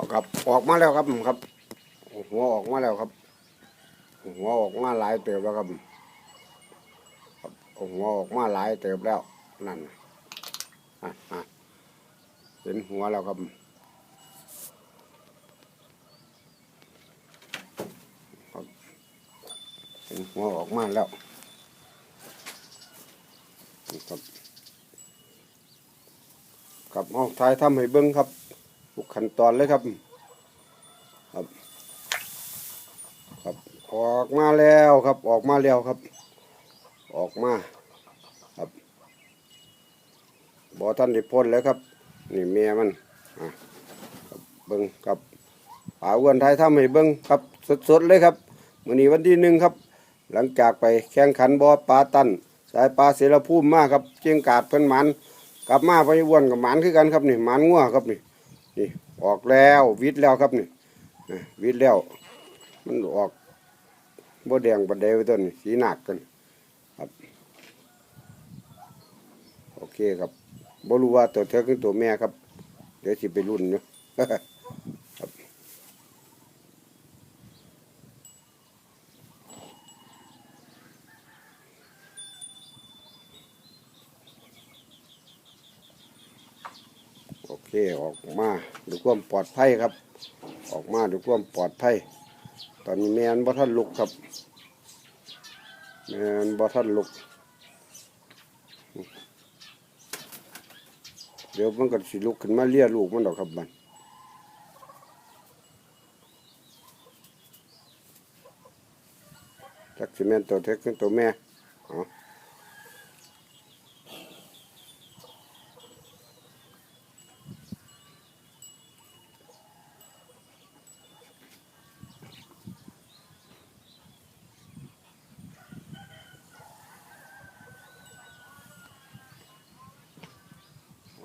เอาครับออกมาแล้วครับครับ หัวออกมาแล้วครับ หัวออกมาหลายเติบแล้วครับหัวออกมาหลายเติบแล้วนั่นอะอะเห็นหัวแล้วครับ เห็นหัวออกมาแล้วครับครับเอาท้ายทำให้เบิ้งครับ ทุกขั้นตอนเลยครับ ครับ ครับ ออกมาแล้วครับ ออกมาแล้วครับ ออกมา ครับบอท่านได้พ่นแล้วครับ นี่เมียมันอะบเบิ้งครับป่าอ้วนไทยทำให้เบิ้งครับสดๆเลยครับวันนี้วันที่หนึ่งครับ หลังจากไปแข่งขันบอปลาตันสายปลาเสรภูมิมากครับ เจียงกาดเพิ่นหมันกลับมาพยวนกับหมันคือกันครับนี่หมันงัวครับนี่ นี่ออกแล้ววิทย์แล้วครับนี่วิทย์แล้ว มันออกบ่แดงบ่แดงไปต้นสีหนักกันครับโอเคครับบ่รู้ว่าตัวเธอคือตัวแม่ครับ เดี๋ยวสิไปรุ่นเนาะ ครับโอ เคออกมาด้วยความปลอดภัยครับ ออกมาด้วยความปลอดภัย ตอนนี้แมนบ่ท่านลุกครับแมนบ่ท่านลุก เดี๋ยวมันก็สิลุกขึ้นมาเลี้ยลูกมันดอกครับมันจักสิแมนตัวเท็กเป็นตัวแม่เอ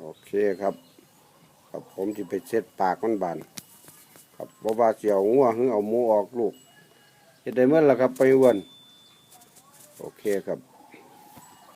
โอเคครับครับผมจะไปเช็ดปากมันบานครับบ่ว่าสิเอางัวหรือเอาหมูออกลูกเฮ็ดได้เมื่อละครับไปอ้วนโอเคครับ